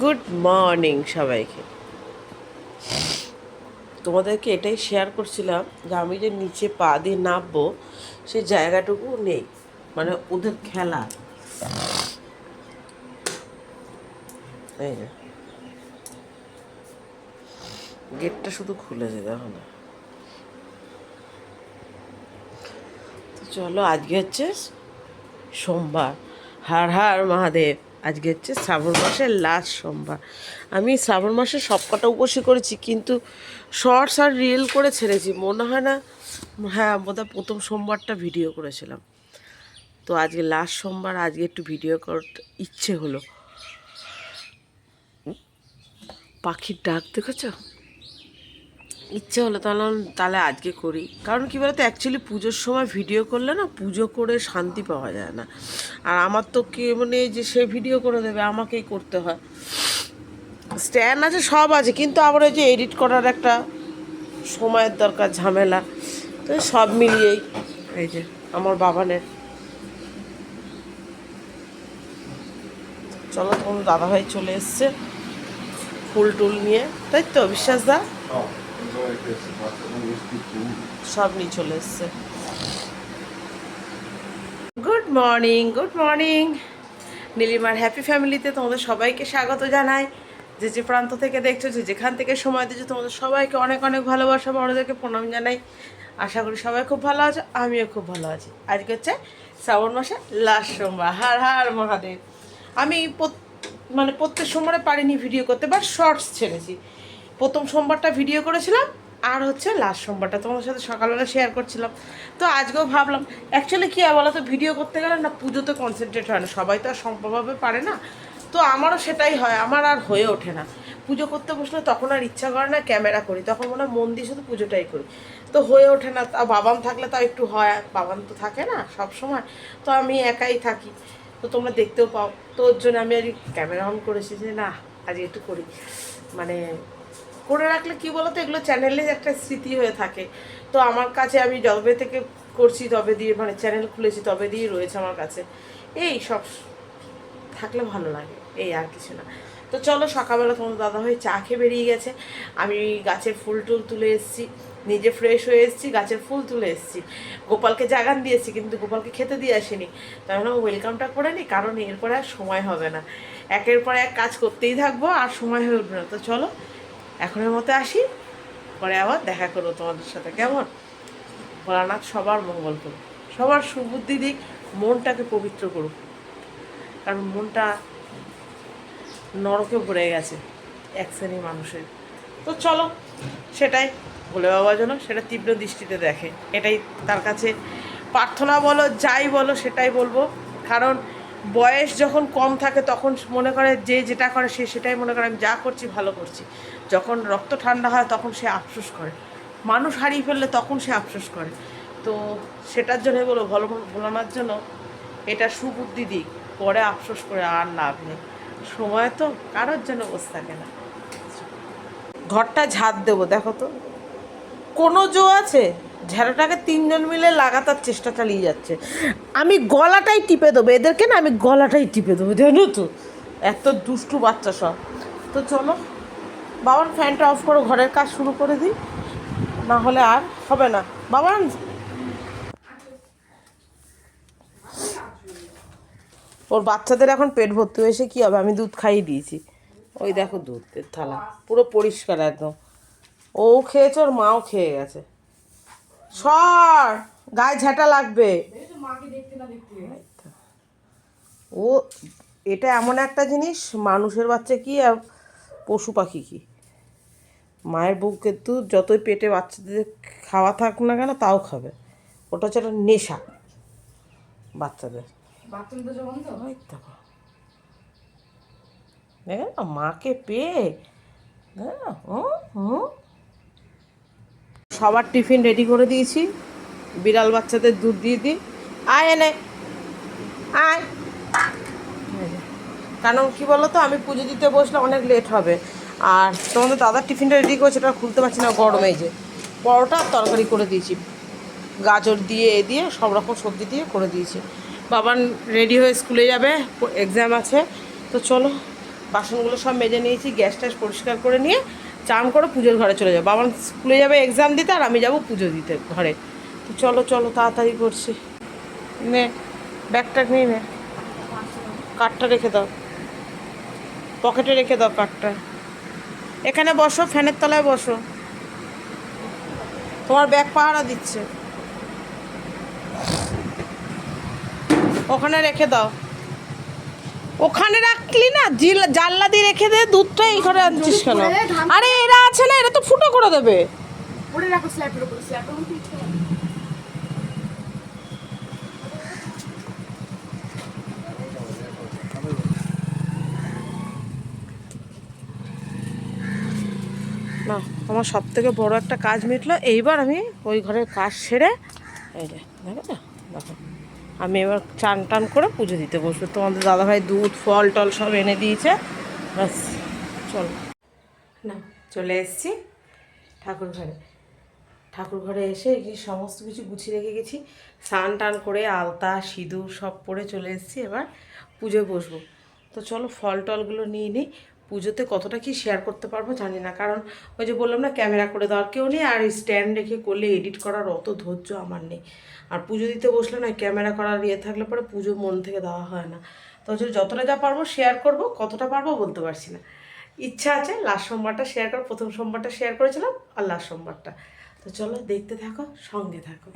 Good morning সবাইকে। তোমাদেরকে এটাই শেয়ার করছিলাম যে আমি যে নিচে পা দিয়ে নামবো সেই জায়গাটুকু নেই মানে ওদের খেলা। গেটটা শুধু খুলেছে দেখো না। চলো, আজকে হচ্ছে সোমবার। হার হার মহাদেব। আজকে হচ্ছে শ্রাবণ মাসের লাস্ট সোমবার। আমি শ্রাবণ মাসে সব কটা উপসী করেছি, কিন্তু শর্টস আর রিল করে ছেড়েছি। মনে হয় না হ্যাঁ বোধহয় প্রথম সোমবারটা ভিডিও করেছিলাম। তো আজকে লাস্ট সোমবার, আজকে একটু ভিডিও করতে ইচ্ছে হলো। পাখির ডাক দেখেছ? ইচ্ছে হলো তাহলে তাহলে আজকে করি। কারণ কী বলতো অ্যাকচুয়ালি পুজোর সময় ভিডিও করলে না পুজো করে শান্তি পাওয়া যায় না। আর আমার তো কে মানে যে সে ভিডিও করে দেবে, আমাকেই করতে হয়। স্ট্যান্ড আছে, সব আছে, কিন্তু আবার ওই যে এডিট করার একটা সময়ের দরকার, ঝামেলা। তো সব মিলিয়েই এই যে আমার বাবানের চলো, তোমার দাদাভাই চলে এসছে ফুল টুল নিয়ে। তাই তো, বিশ্বাস দা? সব নিয়ে চলে এসছে। গুড মর্নিং গুড মর্নিং নীলিমার হ্যাপি ফ্যামিলিতে তোমাদের সবাইকে স্বাগত জানাই। যে যে প্রান্ত থেকে দেখছ, যে যেখান থেকে সময় দিচ্ছ, তোমাদের সবাইকে অনেক অনেক ভালোবাসা বড়দেরকে প্রণাম জানাই। আশা করি সবাই খুব ভালো আছো, আমিও খুব ভালো আছি। আজকে হচ্ছে শ্রাবণ মাসে লাস্ট সোমবার, হার হার মহাদেব। আমি মানে প্রত্যেক সোমবারে পারিনি ভিডিও করতে বা শর্টস ছেড়েছি। প্রথম সোমবারটা ভিডিও করেছিলাম, আর হচ্ছে লাস্ট সোমবারটা তোমাদের সাথে সকালবেলা শেয়ার করছিলাম। তো আজকেও ভাবলাম অ্যাকচুয়ালি কী বলো তো ভিডিও করতে গেলে না, পুজোতে কনসেন্ট্রেট হয় না, সবাই তো আর সম্ভবভাবে পারে না। তো আমারও সেটাই হয়, আমার আর হয়ে ওঠে না। পুজো করতে বসলে তখন আর ইচ্ছা করে না ক্যামেরা করি, তখন মনে হয় মন দিয়ে শুধু পুজোটাই করি। তো হয়ে ওঠে না তা বাবান থাকলে তাও একটু হয় বাবান তো থাকে না সব সময়, তো আমি একাই থাকি। তো তোমরা দেখতেও পাও, তো ওর জন্য আমি আর ক্যামেরা অন করেছি যে না, আজ একটু করি। মানে করে রাখলে কি বলতো, এগুলো চ্যানেলে একটা স্মৃতি হয়ে থাকে। তো আমার কাছে আমি যবে থেকে করছি তবে দিয়ে মানে চ্যানেল খুলেছি তবে দিয়ে রয়েছে আমার কাছে। এই সব থাকলে ভালো লাগে, এই আর কিছু না। তো চলো, সকালবেলা তোমার দাদা ভাই চা খেয়ে বেরিয়ে গেছে। আমি গাছের ফুল টুল তুলে এসেছি, নিজে ফ্রেশ হয়ে এসেছি, গাছের ফুল তুলে এসেছি। গোপালকে জাগান দিয়েছি কিন্তু গোপালকে খেতে দিয়ে আসিনি। তাই জন্য ওয়েলকামটা করে নিই কারণ এরপরে আর সময় হবে না। একের পর এক কাজ করতেই থাকব, আর সময় হয়ে উঠবে না। তো চলো এখনের মতো আসি, পরে আবার দেখা করব তোমাদের সাথে, কেমন? ভোলানাথ সবার মঙ্গল করুক, সবার সুবুদ্ধি দিক, মনটাকে পবিত্র করুক। কারণ মনটা নরকে ভরে গেছে এক শ্রেণি মানুষের। তো চলো, সেটাই ভোলে বাবা যেন সেটা তীব্র দৃষ্টিতে দেখে। এটাই তার কাছে প্রার্থনা বলো, যাই বলো, সেটাই বলব। কারণ বয়স যখন কম থাকে, তখন মনে করে যে যেটা করে সে সেটাই মনে করে, আমি যা করছি, ভালো করছি। যখন রক্ত ঠান্ডা হয়, তখন সে আফসোস করে। মানুষ হারিয়ে ফেললে তখন সে আফসোস করে। তো সেটার জন্যই বলো, ভালো ভোলানোর জন্য এটা সুবুদ্ধি দিক, পরে আফসোস করে আর লাভ নেই। সময় তো কারোর জন্য বসে থাকে না। ঘরটা ঝাড় দেবো, দেখো তো। কোনো জো আছে? ঝাড়ুটাকে তিনজন মিলে লাগাতার চেষ্টা চালিয়ে যাচ্ছে। আমি গলাটাই টিপে দেবো, এদেরকে না আমি গলাটাই টিপে দেবো, জানো তো? এত দুষ্টু বাচ্চা সব। তো চলো বাবার ফ্যানটা অফ করো, ঘরের কাজ শুরু করে দিই। না হলে আর হবে না। বাবান! ওর বাচ্চাদের এখন পেট ভর্তি হয়েছে, কী হবে? আমি দুধ খাইয়ে দিয়েছি। ওই দেখো দুধের থালা, পুরো পরিষ্কার একদম। ও খেয়েছে, ওর মাও খেয়ে গেছে। সর গায়ে ঝাঁটা লাগবে। ও এটা এমন একটা জিনিস মানুষের বাচ্চা কি আর পশু পাখি কি? মায়ের বুক কিন্তু যতই পেটে বাচ্চাদের খাওয়া থাক না কেন তাও খাবে। ওটা হচ্ছে একটা নেশা বাচ্চাদের। মাকে পেয়ে না, হুম, হুম। সবার টিফিন রেডি করে দিয়েছি। বিড়াল বাচ্চাদের দুধ দিয়ে দিই। আয় এনে। আয়। কারণ কি বলো তো আমি পুজো দিতে বসলে অনেক লেট হবে। আর তোমাদের দাদার টিফিনটা রেডি করেছে, ওটা খুলতে পারছি না গরমে যে। পরোটা আর তরকারি করে দিয়েছি। গাজর দিয়ে এ দিয়ে সব রকম সবজি দিয়ে করে দিয়েছি। বাবান রেডি হয়ে স্কুলে যাবে এক্সাম আছে। তো চলো, বাসনগুলো সব মেজে নিয়েছি গ্যাস ট্যাস পরিষ্কার করে নিয়ে চান করে, পুজোর ঘরে চলে যাব বাবা স্কুলে যাবে এক্সাম দিতে, আর আমি যাব পুজো দিতে ঘরে। তো চলো চলো, তাড়াতাড়ি করছি। নে, ব্যাগটা নিয়ে নে। কাঠটা রেখে দাও। পকেটে রেখে দাও কাঠটা এখানে বসো, ফ্যানের তলায় বসো। তোমার ব্যাগ পাহারা দিচ্ছে। ওখানে রেখে দাও। ওখানে রাখলি না? জানলা দিয়ে রেখে দে দুধটা এই ঘরে আনছিস কেন? আরে এরা আছে না এরা তো ফুটো করে দেবে। না আমার সব থেকে বড় একটা কাজ মিটলো এইবার আমি ওই ঘরের কাজ সেরে এই যে দেখো তো দেখো। আমি এবার চান টান করে পুজো দিতে বসবো। তোমাদের দাদাভাই দুধ, ফল টল সব এনে দিয়েছে। ব্যাস, চলো। না, চলে এসেছি ঠাকুর ঘরে। ঠাকুর ঘরে এসে এই সমস্ত কিছু গুছিয়ে রেখে গেছি। স্নান টান করে আলতা, সিঁদুর সব পরে চলে এসেছি এবার পুজোয় বসবো। তো চলো, ফল টলগুলো নিয়ে নিই। পুজোতে কতটা কি শেয়ার করতে পারব জানি না। কারণ ওই যে বললাম না ক্যামেরা করে দেওয়ার কেউ নেই আর স্ট্যান্ড রেখে করলে এডিট করার অত ধৈর্য আমার নেই। আর পুজো দিতে বসলে না ক্যামেরা করার ইয়ে থাকলে পরে পুজো মন থেকে দেওয়া হয় না। তো হচ্ছে যতটা যা পারব শেয়ার করব, কতটা পারব বলতে পারছি না। ইচ্ছা আছে লাস্ট সোমবারটা শেয়ার করো প্রথম সোমবারটা শেয়ার করেছিলাম আর লাস্ট সোমবারটা। তো চলো দেখতে থাকো, সঙ্গে থাকো।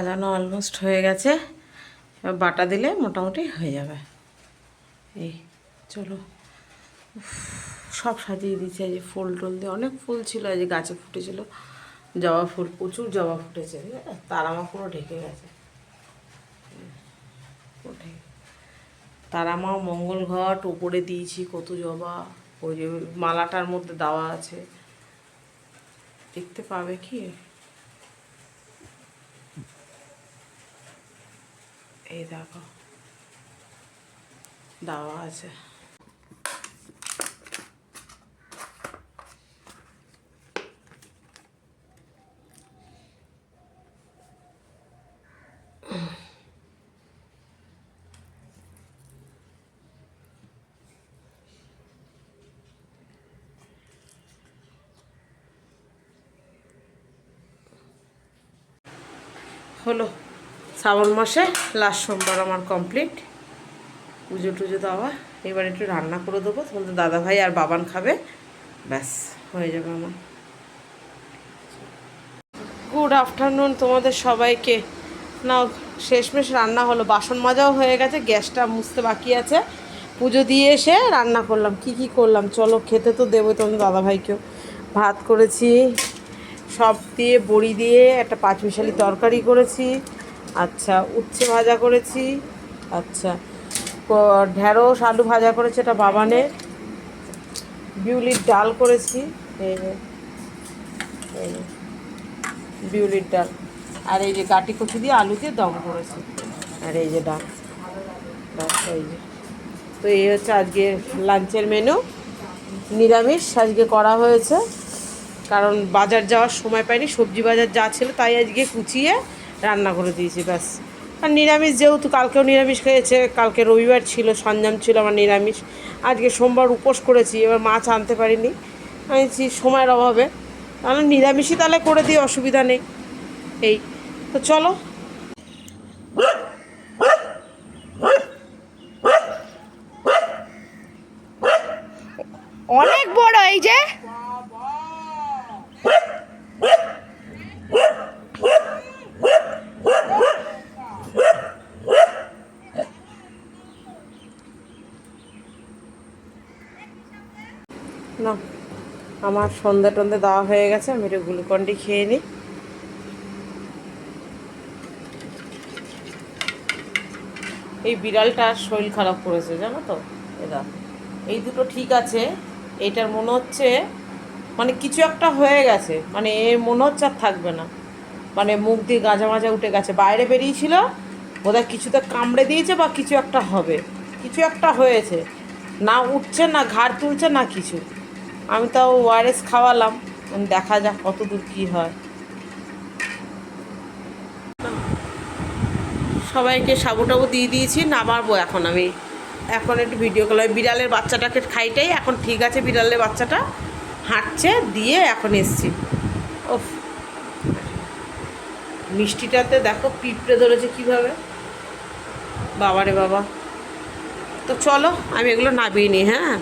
সাজানো অলমোস্ট হয়ে গেছে। এবার বাটা দিলে মোটামুটি হয়ে যাবে। এই, চলো। সব সাজিয়ে দিয়েছে। যে ফুল টুল দিয়ে অনেক ফুল ছিল, এই যে গাছে ফুটেছিল। জবা ফুল, প্রচুর জবা ফুটেছে তারামা পুরো ঢেকে গেছে। ঢেকে- তারামা মঙ্গল ঘট, উপরে দিয়েছি কত জবা। ওই যে মালাটার মধ্যে দেওয়া আছে। দেখতে পাবে কি? এই দেখো দেওয়া আছে হলো শ্রাবণ মাসে, লাস্ট সোমবার আমার কমপ্লিট পুজো টুজো দেওয়া। এবার একটু রান্না করে দেবো। তোমাদের দাদা ভাই আর বাবান খাবে। ব্যাস, হয়ে যাবে আমার। গুড আফটারনুন তোমাদের সবাইকে। না শেষমেশ রান্না হলো। বাসন মাজাও হয়ে গেছে, গ্যাসটা মুছতে বাকি আছে। পুজো দিয়ে এসে রান্না করলাম। কি কি করলাম? চলো, খেতে তো দেবো তোমাদের দাদাভাইকেও। ভাত করেছি, সব দিয়ে, বড়ি দিয়ে, একটা পাঁচমিশালি তরকারি করেছি। আচ্ছা উচ্ছে ভাজা করেছি। আচ্ছা ঢেঁড়স, আলু ভাজা করেছে, এটা বাবানের বিউলির ডাল করেছি এই বিউলির ডাল। আর এই যে গাটি কচু দিয়ে আলু দিয়ে দম করেছি। আর এই যে ডাল। ব্যাস এই যে। তো এই হচ্ছে আজকে লাঞ্চের মেনু। নিরামিষ, আজকে করা হয়েছে। কারণ বাজার যাওয়ার সময় পাইনি, সবজি বাজার যা ছিল তাই আজকে কুচিয়ে রান্না করে দিয়েছি, ব্যাস। আর নিরামিষ যেহেতু কালকেও নিরামিষ খেয়েছে, কালকে রবিবার ছিল, সঞ্জাম ছিল আমার নিরামিষ। আজকে সোমবার উপোস করেছি, এবার মাছ আনতে পারিনি। আমি সময়ের অভাবে। তাহলে নিরামিষই তাহলে করে দিই, অসুবিধা নেই। এই, তো চলো অনেক বড় এই যে না, আমার সন্ধ্যা টন্ধে দেওয়া হয়ে গেছে, আমি একটু গ্লুকন্ডি খেয়ে নিই। এই বিড়ালটার শরীর খারাপ করেছে, জানো তো? এরা, এই দুটো ঠিক আছে এইটার মনে হচ্ছে মানে কিছু একটা হয়ে গেছে মানে এর মনে হচ্ছে আর থাকবে না। মানে মুখ দিয়ে গাঁজা মাজা উঠে গেছে, বাইরে বেরিয়েছিল, বোধহয় কিছুতে কামড়ে দিয়েছে বা কিছু একটা হবে, কিছু একটা হয়েছে, না উঠছে না ঘাড় তুলছে না কিছু। আমি তাও ওয়ারেস খাওয়ালাম দেখা যাক কত দূর কী হয়। সবাইকে সাবু টাবু দিয়ে দিয়েছি, নামাবো এখন আমি। এখন একটু ভিডিও কল বিড়ালের বাচ্চাটাকে খাইটাই, এখন ঠিক আছে বিড়ালের বাচ্চাটা। হাঁটছে, দিয়ে এখন এসছি। ওফ মিষ্টিটাতে দেখো পিঁপড়ে ধরেছে কীভাবে। বাবারে বাবা। তো চলো, আমি এগুলো নাবিয়ে নিই হ্যাঁ?